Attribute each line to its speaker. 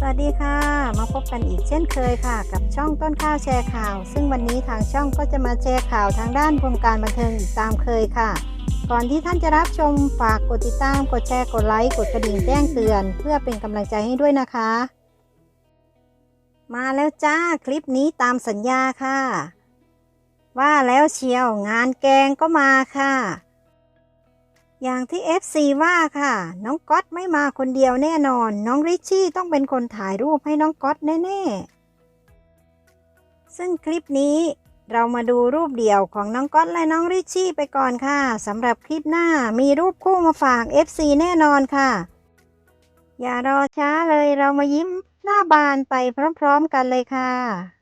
Speaker 1: สวัสดีค่ะ มาพบกันอีกเช่นเคยค่ะ กับช่องต้นข้าวแชร์ข่าว ซึ่งวันนี้ทางช่องก็จะมาแชร์ข่าวทางด้านวงการบันเทิงอีกตามเคยค่ะ ก่อนที่ท่านจะรับชมฝากกดติดตามกดแชร์กดไลค์กดกระดิ่งแจ้งเตือน เพื่อเป็นกำลังใจให้ด้วยนะคะ มาแล้วจ้าคลิปนี้ตามสัญญาค่ะ ว่าแล้วเชียวงานแกงก็มาค่ะ อย่างที่ FC ว่าค่ะ น้องก๊อตไม่มาคนเดียวแน่นอน น้องริชชี่ต้องเป็นคนถ่ายรูปให้น้องก๊อตแน่ๆ ซึ่งคลิปนี้เรามาดูรูปเดี่ยวของน้องก๊อตและน้องริชชี่ไปก่อนค่ะสำหรับคลิปหน้ามีรูปคู่มาฝาก FC แน่นอนค่ะ อย่ารอช้าเลยเรามายิ้มหน้าบานไปพร้อมๆกันเลยค่ะ